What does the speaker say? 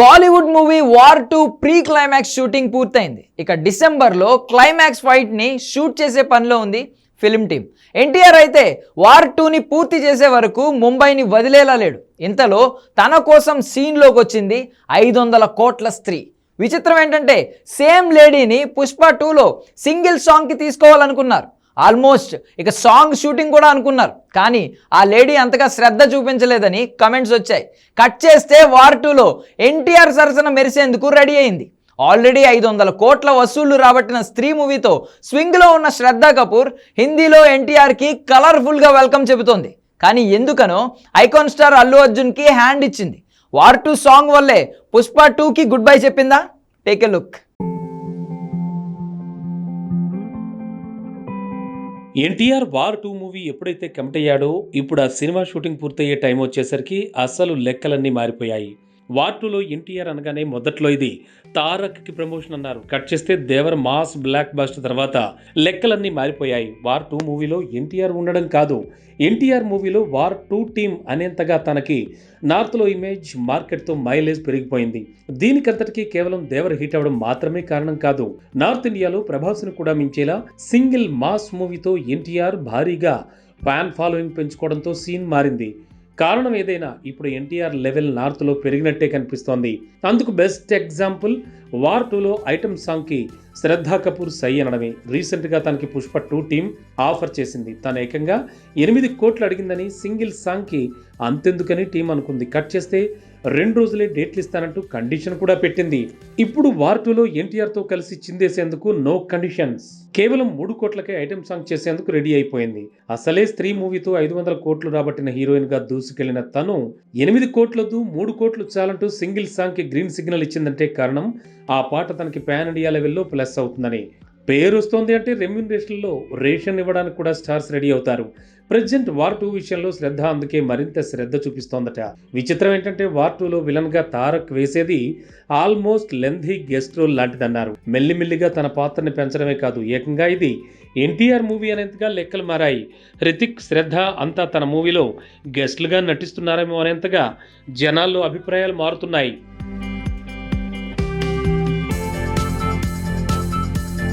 Bollywood movie War two pre climax shooting పూర్తయింది. ఇక డిసెంబర్లో క్లైమాక్స్ ఫైట్ని షూట్ చేసే పనిలో ఉంది ఫిల్మ్ టీమ్. ఎన్టీఆర్ అయితే వార్ టూని పూర్తి చేసే వరకు ముంబైని వదిలేలా లేడు. ఇంతలో తన కోసం సీన్లోకి వచ్చింది ఐదు వందల కోట్ల స్త్రీ. విచిత్రం ఏంటంటే సేమ్ లేడీని పుష్ప టూలో సింగిల్ సాంగ్కి తీసుకోవాలనుకున్నారు. ఆల్మోస్ట్ ఇక సాంగ్ షూటింగ్ కూడా అనుకున్నారు. కానీ ఆ లేడీ అంతగా శ్రద్ధ చూపించలేదని కమెంట్స్ వచ్చాయి. కట్ చేస్తే వార్ టూలో ఎన్టీఆర్ సరసన మెరిసేందుకు రెడీ అయింది. ఆల్రెడీ ఐదు వందల కోట్ల వసూళ్ళు రాబట్టిన స్త్రీ మూవీతో స్వింగ్లో ఉన్న శ్రద్ధా కపూర్ హిందీలో ఎన్టీఆర్కి కలర్ఫుల్గా వెల్కమ్ చెబుతోంది. కానీ ఎందుకనో ఐకాన్ స్టార్ అల్లు అర్జున్కి హ్యాండ్ ఇచ్చింది. వార్ టూ సాంగ్ వల్లే పుష్ప టూకి గుడ్ బై చెప్పిందా? Take a look. NTR War two movie ఎప్పుడైతే కమిట్ అయ్యాడో ఇప్పుడు ఆ సినిమా షూటింగ్ పూర్తయ్యే టైం వచ్చేసరికి అస్సలు లెక్కలన్నీ మారిపోయాయి. వార్ టూలో ఎన్టీఆర్ అనగానే మొదట్లో ఇది తారక్కి ప్రమోషన్ అన్నారు. కట్ చేస్తే దేవర్ మాస్ బ్లాక్ బస్ట్ తర్వాత లెక్కలన్నీ మారిపోయాయి. వార్ టూ మూవీలో ఎన్టీఆర్ ఉండడం కాదు. ఎన్టీఆర్ మూవీలో వార్ టూ టీమ్ అనేంతగా తనకి నార్త్లో ఇమేజ్ మార్కెట్తో మైలేజ్ పెరిగిపోయింది. దీనికంతటికీ కేవలం దేవర్ హిట్ అవ్వడం మాత్రమే కారణం కాదు. నార్త్ ఇండియాలో ప్రభాస్ను కూడా మించేలా సింగిల్ మాస్ మూవీతో ఎన్టీఆర్ భారీగా ఫ్యాన్ ఫాలోయింగ్ పెంచుకోవడంతో సీన్ మారింది. కారణం ఏదైనా ఇప్పుడు ఎన్టీఆర్ లెవెల్ నార్త్లో పెరిగినట్టే కనిపిస్తోంది. అందుకు బెస్ట్ ఎగ్జాంపుల్ వార్ టూలో ఐటమ్ సాంగ్కి శ్రద్ధా కపూర్ సై అనడమే. రీసెంట్గా తనకి పుష్ప టూ టీం ఆఫర్ చేసింది. తను ఏకంగా ఎనిమిది కోట్లు అడిగిందని సింగిల్ సాంగ్కి అంతెందుకని టీం అనుకుంది. కట్ చేస్తే రెండు రోజులే డేట్లు ఇస్తానంటూ కండిషన్ కూడా పెట్టింది. ఇప్పుడు వార్ టూలో ఎన్టీఆర్తో కలిసి చిందేసేందుకు నో కండిషన్స్. కేవలం మూడు కోట్లకే ఐటెం సాంగ్ చేసేందుకు రెడీ అయిపోయింది. అసలే స్త్రీ మూవీతో ఐదు వందల కోట్లు రాబట్టిన హీరోయిన్గా దూసుకెళ్ళిన తను ఎనిమిది కోట్లదు మూడు కోట్లు చాలంటూ సింగిల్ సాంగ్కి గ్రీన్ సిగ్నల్ ఇచ్చిందంటే కారణం ఆ పాట తనకి పాన్ ఇండియా లెవెల్లో ప్లస్ అవుతుందని పేరు వస్తోంది అంటే రెమ్యూనరేషన్లో రేషన్ ఇవ్వడానికి కూడా స్టార్స్ రెడీ అవుతారు. ప్రజెంట్ వార్ టూ విషయంలో శ్రద్ధ అందుకే మరింత శ్రద్ధ చూపిస్తోందట. విచిత్రం ఏంటంటే వార్ టూలో విలన్గా తారక్ వేసేది ఆల్మోస్ట్ లెంథీ గెస్ట్ రోల్ లాంటిదన్నారు. మెల్లిమెల్లిగా తన పాత్రని పెంచడమే కాదు ఏకంగా ఇది ఎన్టీఆర్ మూవీ అనేంతగా లెక్కలు మారాయి. హృతిక్ శ్రద్ధ అంతా తన మూవీలో గెస్ట్లుగా నటిస్తున్నారేమో అనేంతగా జనాల్లో అభిప్రాయాలు మారుతున్నాయి.